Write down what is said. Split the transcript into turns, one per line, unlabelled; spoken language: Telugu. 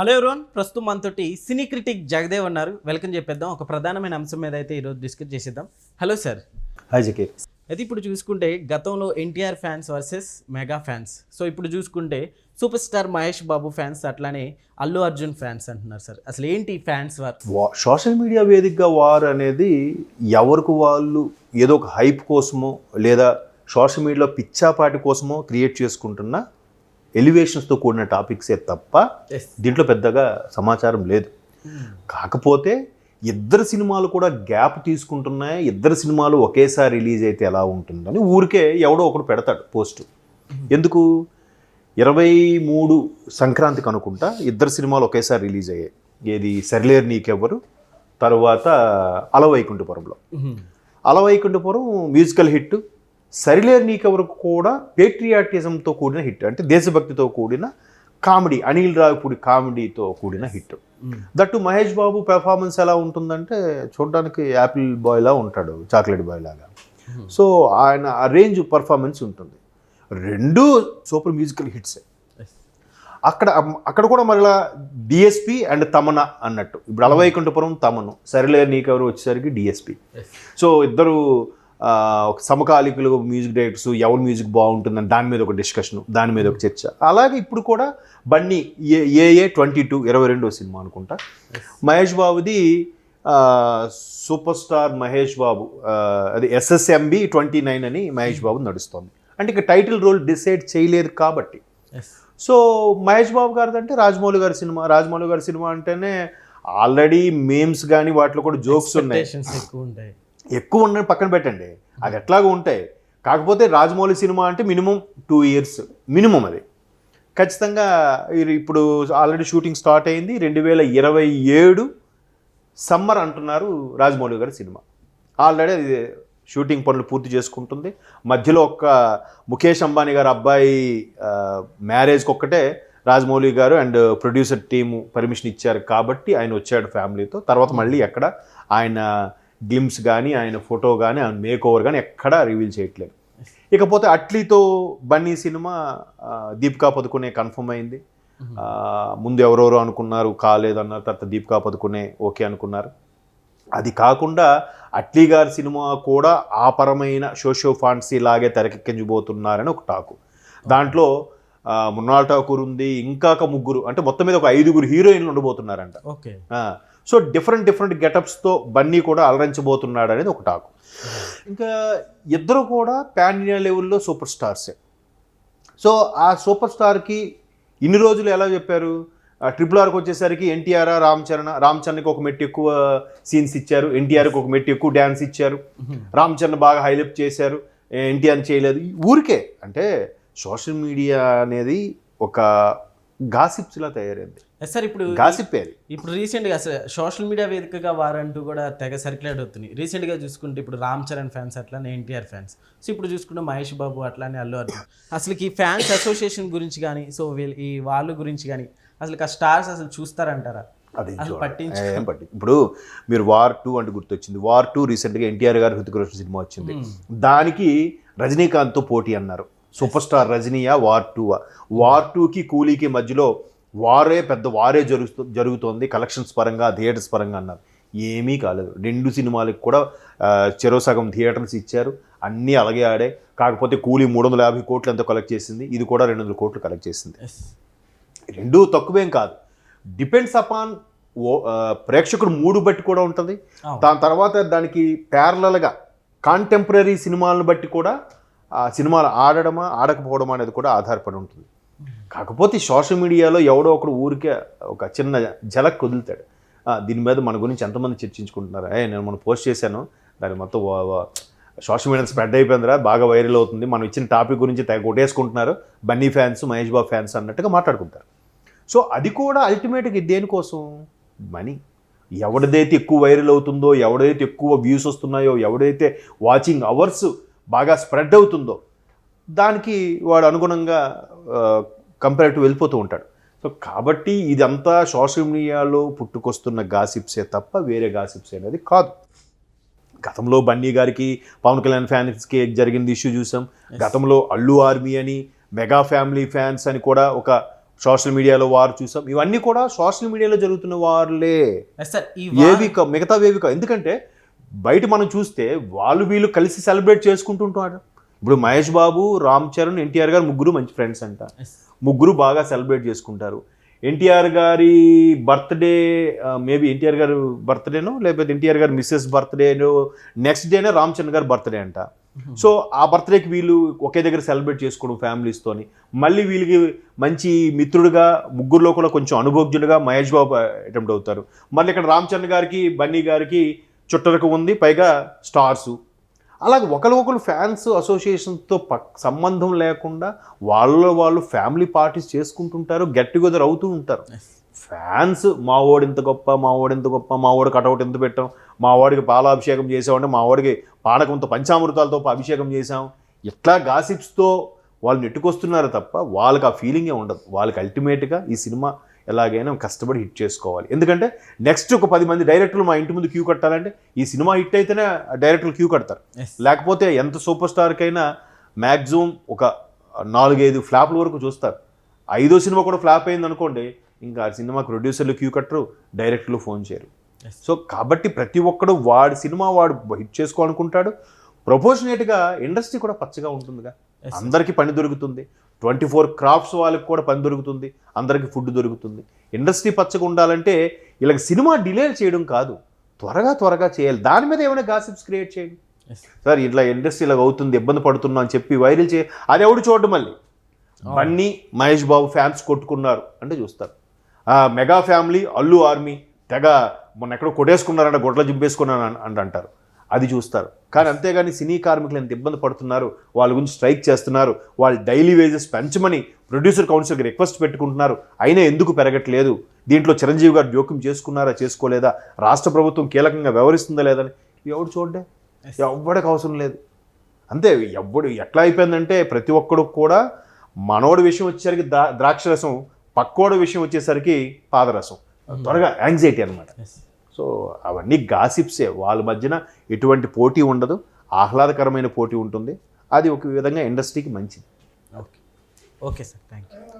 హలో ఎవరోన్ ప్రస్తుతం మనతోటి సినీ క్రిటిక్ జగదేవ్ ఉన్నారు. వెల్కమ్ చెప్పేద్దాం. ఒక ప్రధానమైన అంశం మీద అయితే ఈరోజు డిస్కస్ చేసేద్దాం. హలో సార్
హాయ్ జకీర్
అయితే ఇప్పుడు చూసుకుంటే గతంలో NTR fans versus mega fans. So ఇప్పుడు చూసుకుంటే super star Mahesh Babu fans అట్లానే అల్లు అర్జున్ ఫ్యాన్స్ అంటున్నారు సార్ అసలు ఏంటి ఫ్యాన్స్ వార్?
సోషల్ మీడియా వేదికగా వార్ అనేది ఎవరికి వాళ్ళు ఏదో ఒక హైప్ కోసమో లేదా సోషల్ మీడియాలో పిచ్చాపాటి కోసమో క్రియేట్ చేసుకుంటున్న ఎలివేషన్స్తో కూడిన టాపిక్సే తప్ప దీంట్లో పెద్దగా సమాచారం లేదు. కాకపోతే ఇద్దరు సినిమాలు కూడా గ్యాప్ తీసుకుంటున్నాయి. ఇద్దరు సినిమాలు ఒకేసారి రిలీజ్ అయితే ఎలా ఉంటుందని ఊరికే ఎవడో ఒకడు పెడతాడు పోస్ట్. ఎందుకు? ఇరవై మూడు సంక్రాంతికి అనుకుంటా ఇద్దరు సినిమాలు ఒకేసారి రిలీజ్ అయ్యాయి. ఏది? సరిలేరు నీకెవ్వరు? తర్వాత అలవైకుంఠపురంలో. అలవైకుంఠపురం మ్యూజికల్ హిట్ సరిలేరు నీకెవరు కూడా పేట్రియాటిజంతో కూడిన హిట్ అంటే దేశభక్తితో కూడిన కామెడీ అనిల్ రావిపూడి కామెడీతో కూడిన hit. That Mahesh Babu performance ఎలా ఉంటుందంటే చూడడానికి యాపిల్ బాయ్లా ఉంటాడు చాక్లెట్ బాయ్ లాగా. సో ఆయన ఆ రేంజ్ పర్ఫార్మెన్స్ ఉంటుంది. రెండు సూపర్ మ్యూజికల్ హిట్స్. అక్కడ అక్కడ కూడా మరలా డిఎస్పి అండ్ తమన అన్నట్టు. ఇప్పుడు అలవైకుంఠపురం తమను. సరిలే నీకెవరు వచ్చేసరికి డిఎస్పి సో ఇద్దరు సమకాలికులు మ్యూజిక్ డైరెక్టర్స్ ఎవరి మ్యూజిక్ బాగుంటుందని దాని మీద ఒక డిస్కషన్ దాని మీద ఒక చర్చ. అలాగే ఇప్పుడు కూడా బన్నీ ఏ ఏఏ ట్వంటీ టూ ఇరవై రెండో సినిమా అనుకుంటా. మహేష్ బాబుది సూపర్ స్టార్ మహేష్ బాబు అది ఎస్ఎస్ఎంబి ట్వంటీ నైన్ అని మహేష్ బాబు నడుస్తోంది. అంటే ఇక టైటిల్ రోల్ డిసైడ్ చేయలేదు కాబట్టి. సో మహేష్ బాబు గారిది అంటే రాజమౌళి గారి సినిమా. రాజమౌళి గారి సినిమా అంటేనే ఆల్రెడీ మేమ్స్ కానీ వాటిలో కూడా జోక్స్ ఉన్నాయి.
ఎక్కువ
ఉండని పక్కన పెట్టండి. అది ఎట్లాగో ఉంటాయి. కాకపోతే రాజమౌళి సినిమా అంటే మినిమం టూ ఇయర్స్ మినిమం అది. ఖచ్చితంగా ఇప్పుడు ఆల్రెడీ షూటింగ్ స్టార్ట్ అయింది. రెండు వేల ఇరవై ఏడు సమ్మర్ అంటున్నారు రాజమౌళి గారి సినిమా. ఆల్రెడీ అది షూటింగ్ పనులు పూర్తి చేసుకుంటుంది. మధ్యలో ఒక్క ముఖేష్ అంబానీ గారు అబ్బాయి మ్యారేజ్కి ఒక్కటే రాజమౌళి గారు అండ్ ప్రొడ్యూసర్ టీము పర్మిషన్ ఇచ్చారు కాబట్టి ఆయన వచ్చాడు ఫ్యామిలీతో. తర్వాత మళ్ళీ ఎక్కడ ఆయన గ్లిమ్స్ కానీ ఆయన ఫోటో కానీ ఆయన మేక్ ఓవర్ కానీ ఎక్కడా రివీల్ చేయట్లేదు. ఇకపోతే అట్లీతో బన్నీ సినిమా దీపికా పదుకునే కన్ఫర్మ్ అయింది. ముందు ఎవరెవరో అనుకున్నారు కాలేదన్నారు తర్వాత దీపికా పదుకునే ఓకే అనుకున్నారు. అది కాకుండా అట్లీ గారి సినిమా కూడా ఆ పరమైన సోషియో ఫాంటసీ లాగే తెరకెక్కించబోతున్నారని ఒక టాకు. దాంట్లో మృణాల్ ఠాకూర్ ఉంది ఇంకా ఒక ముగ్గురు అంటే మొత్తం మీద ఒక ఐదుగురు హీరోయిన్లు ఉండబోతున్నారంట.
ఓకే.
సో డిఫరెంట్ డిఫరెంట్ గెటప్స్తో బన్నీ కూడా అలరించబోతున్నాడు అనేది ఒక టాకు. ఇంకా ఇద్దరు కూడా పాన్ ఇండియా లెవెల్లో సూపర్ స్టార్సే. సో ఆ సూపర్ స్టార్కి ఇన్ని రోజులు ఎలా చెప్పారు? ట్రిపుల్ ఆర్కి వచ్చేసరికి ఎన్టీఆర్ రామ్ చరణ్ రామ్ చరణ్కి ఒక మెట్టు ఎక్కువ సీన్స్ ఇచ్చారు. ఎన్టీఆర్కి ఒక మెట్టు ఎక్కువ డ్యాన్స్ ఇచ్చారు. రామ్ చరణ్ బాగా హైలైట్ చేశారు. ఎన్టీఆర్ చేయలేదు. ఊరికే అంటే సోషల్ మీడియా అనేది ఒక గాసిప్స్లా తయారైంది.
సార్ ఇప్పుడు
అది
ఇప్పుడు రీసెంట్గా సోషల్ మీడియా వేదికగా వారంటూ కూడా తెగ సర్క్యులేట్ అవుతుంది రీసెంట్గా చూసుకుంటే ఇప్పుడు రామ్ చరణ్ ఫ్యాన్స్ అట్లానే ఎన్టీఆర్ ఫ్యాన్స్. సో ఇప్పుడు చూసుకుంటే మహేష్ బాబు అట్లానే అల్లు అర్జున్. అసలు ఈ ఫ్యాన్స్ అసోసియేషన్ గురించి కానీ సో వీళ్ళు ఈ వాళ్ళ గురించి కానీ అసలు ఆ స్టార్స్ అసలు చూస్తారంటారా?
అది ఏం పట్టి ఇప్పుడు మీరు వార్ టూ అంటే గుర్తొచ్చింది. వార్ టూ రీసెంట్గా ఎన్టీఆర్ గారు హృతిక్ రోషన్ సినిమా వచ్చింది. దానికి రజనీకాంత్తో పోటీ అన్నారు. సూపర్ స్టార్ రజనీయా వార్ టూ వార్ టూకి కూలీకి మధ్యలో వారే పెద్ద వారే జరుగుతూ జరుగుతోంది. కలెక్షన్స్ పరంగా థియేటర్స్ పరంగా అన్నారు. ఏమీ కాలేదు. రెండు సినిమాలకు కూడా చెరో సగం థియేటర్స్ ఇచ్చారు. అన్నీ అలాగే ఆడే కాకపోతే కూలీ మూడు వందల యాభై కోట్లు ఎంతో కలెక్ట్ చేసింది. ఇది కూడా రెండు వందల కోట్లు కలెక్ట్ చేసింది. రెండు తక్కువేం కాదు. డిపెండ్స్ అపాన్ ప్రేక్షకుడు మూడు బట్టి కూడా ఉంటుంది. దాని తర్వాత దానికి ప్యారలల్గా కాంటెంపరీ సినిమాలను బట్టి కూడా ఆ సినిమాలు ఆడడమా ఆడకపోవడమా అనేది కూడా ఆధారపడి ఉంటుంది. కాకపోతే సోషల్ మీడియాలో ఎవడో ఒకడు ఊరికే ఒక చిన్న జలక్ కుదులుతాడు. దీని మీద మన గురించి ఎంతమంది చర్చించుకుంటున్నారు? ఏ నేను మనం పోస్ట్ చేశాను. దాని మొత్తం వా- సోషల్ మీడియా స్ప్రెడ్ అయిపోయిందిరా బాగా వైరల్ అవుతుంది. మనం ఇచ్చిన టాపిక్ గురించి తెగ కొట్టేసుకుంటున్నారు. బన్నీ ఫ్యాన్స్ మహేష్ బాబు ఫ్యాన్స్ అన్నట్టుగా మాట్లాడుకుంటారు. సో అది కూడా అల్టిమేట్గా దేనికోసం? మనీ. ఎవరిదైతే ఎక్కువ వైరల్ అవుతుందో ఎవడైతే ఎక్కువ వ్యూస్ వస్తున్నాయో ఎవడైతే వాచింగ్ అవర్స్ బాగా స్ప్రెడ్ అవుతుందో దానికి వాడు అనుగుణంగా కంపేరిటివ్ వెళ్ళిపోతూ ఉంటాడు. సో కాబట్టి ఇదంతా సోషల్ మీడియాలో పుట్టుకొస్తున్న గాసిప్సే తప్ప వేరే గాసిప్స్ అనేది కాదు. గతంలో బన్నీ గారికి పవన్ కళ్యాణ్ ఫ్యాన్స్కి జరిగింది ఇష్యూ చూసాం. గతంలో అల్లు ఆర్మీ అని మెగా ఫ్యామిలీ ఫ్యాన్స్ అని కూడా ఒక సోషల్ మీడియాలో వారు చూసాం. ఇవన్నీ కూడా సోషల్ మీడియాలో జరుగుతున్న వారులే.
ఎస్ సార్ ఈ
ఏవి కా- మిగతా ఏవి కా- ఎందుకంటే బయట మనం చూస్తే వాళ్ళు వీళ్ళు కలిసి సెలబ్రేట్ చేసుకుంటుంటారు ఇప్పుడు మహేష్ బాబు రామ్ చరణ్ ఎన్టీఆర్ గారు ముగ్గురు మంచి ఫ్రెండ్స్ అంట. ముగ్గురు బాగా సెలబ్రేట్ చేసుకుంటారు. ఎన్టీఆర్ గారి బర్త్డే మేబీ ఎన్టీఆర్ గారు బర్త్డేనో లేకపోతే ఎన్టీఆర్ గారి మిస్సెస్ బర్త్డేనో నెక్స్ట్ డేనే రామ్ చరణ్ గారి బర్త్డే అంట. సో ఆ బర్త్డేకి వీళ్ళు ఒకే దగ్గర సెలబ్రేట్ చేసుకోవడం ఫ్యామిలీస్తోని మళ్ళీ వీళ్ళకి మంచి మిత్రుడుగా ముగ్గురులో కూడా కొంచెం అనుభోగ్యులుగా మహేష్ బాబు అటెంప్ట్ అవుతారు. మళ్ళీ ఇక్కడ రామ్ చరణ్ గారికి బన్నీ గారికి చుట్టరకు ఉంది పైగా స్టార్సు అలాగే ఒకరికొకరు ఫ్యాన్స్ అసోసియేషన్తో సంబంధం లేకుండా వాళ్ళ వాళ్ళు ఫ్యామిలీ పార్టీస్ చేసుకుంటుంటారు గెట్ టుగెదర్ అవుతూ ఉంటారు. ఫ్యాన్స్ మా వాడు ఇంత గొప్ప మా వాడు ఇంత గొప్ప మా వాడు కటౌట్ ఎంత పెట్టాం? మా వాడికి పాలాభిషేకం చేసామంటే మా వాడికి పానకంతో పంచామృతాలతో అభిషేకం చేసాం. ఇట్లా గాసిప్స్తో వాళ్ళు నెట్టుకొస్తున్నారు తప్ప వాళ్ళకి ఆ ఫీలింగే ఉండదు. వాళ్ళకి అల్టిమేట్గా ఈ సినిమా ఎలాగైనా కష్టపడి హిట్ చేసుకోవాలి. ఎందుకంటే నెక్స్ట్ ఒక పది మంది డైరెక్టర్లు మా ఇంటి ముందు క్యూ కట్టాలంటే ఈ సినిమా హిట్ అయితేనే డైరెక్టర్లు క్యూ కడతారు. లేకపోతే ఎంత సూపర్ స్టార్కైనా మ్యాక్సిమం ఒక నాలుగైదు ఫ్లాప్ల వరకు చూస్తారు. ఐదో సినిమా కూడా ఫ్లాప్ అయింది అనుకోండి ఇంకా ఆ సినిమా ప్రొడ్యూసర్లు క్యూ కట్టరు డైరెక్టర్లు ఫోన్ చేయరు. సో కాబట్టి ప్రతి ఒక్కడు వాడి సినిమా వాడు హిట్ చేసుకోవాలనుకుంటాడు. ప్రొపోర్షనేట్గా ఇండస్ట్రీ కూడా పచ్చగా ఉంటుందిగా. అందరికీ పని దొరుకుతుంది. ట్వంటీ ఫోర్ క్రాఫ్ట్స్ వాళ్ళకి కూడా పని దొరుకుతుంది అందరికీ ఫుడ్ దొరుకుతుంది. ఇండస్ట్రీ పచ్చగా ఉండాలంటే ఇలాగ సినిమా డిలే చేయడం కాదు త్వరగా త్వరగా చేయాలి. దాని మీద ఏమైనా గాసిప్స్ క్రియేట్ చేయండి. సార్ ఇట్లా ఇండస్ట్రీ ఇలాగ అవుతుంది ఇబ్బంది పడుతున్నా అని చెప్పి వైరల్ చేయ అది ఎవడు చూడడం మళ్ళీ? బన్నీ మహేష్ బాబు ఫ్యాన్స్ కొట్టుకున్నారు అంటే చూస్తారు. ఆ మెగా ఫ్యామిలీ అల్లు ఆర్మీ తెగ మొన్న ఎక్కడో కొట్టేసుకున్నారంట గొడ్ల జింపేసుకున్నాను అని అంటారు. అది చూస్తారు. కానీ అంతేగాని సినీ కార్మికులు ఎంత ఇబ్బంది పడుతున్నారు వాళ్ళ గురించి స్ట్రైక్ చేస్తున్నారు వాళ్ళు డైలీ వేజెస్ పెంచమని ప్రొడ్యూసర్ కౌన్సిల్కి రిక్వెస్ట్ పెట్టుకుంటున్నారు. అయినా ఎందుకు పెరగట్లేదు? దీంట్లో చిరంజీవి గారు జోక్యం చేసుకున్నారా చేసుకోలేదా? రాష్ట్ర ప్రభుత్వం కీలకంగా వ్యవహరిస్తుందా లేదని ఎవడు చూడ్డే? ఎవ్వడికి అవసరం లేదు. అంతే ఎవ్వడు ఎట్లా అయిపోయిందంటే ప్రతి ఒక్కడు కూడా మనోడి విషయం వచ్చేసరికి ద్రా ద్రాక్షరసం పక్కోడి విషయం వచ్చేసరికి పాదరసం. త్వరగా యాంగ్జైటీ అనమాట. సో అవన్నీ గాసిప్సే. వాళ్ళ మధ్యన ఎటువంటి పోటీ ఉండదు. ఆహ్లాదకరమైన పోటీ ఉంటుంది. అది ఒక విధంగా ఇండస్ట్రీకి మంచిది.
Okay. Okay sir. Thank you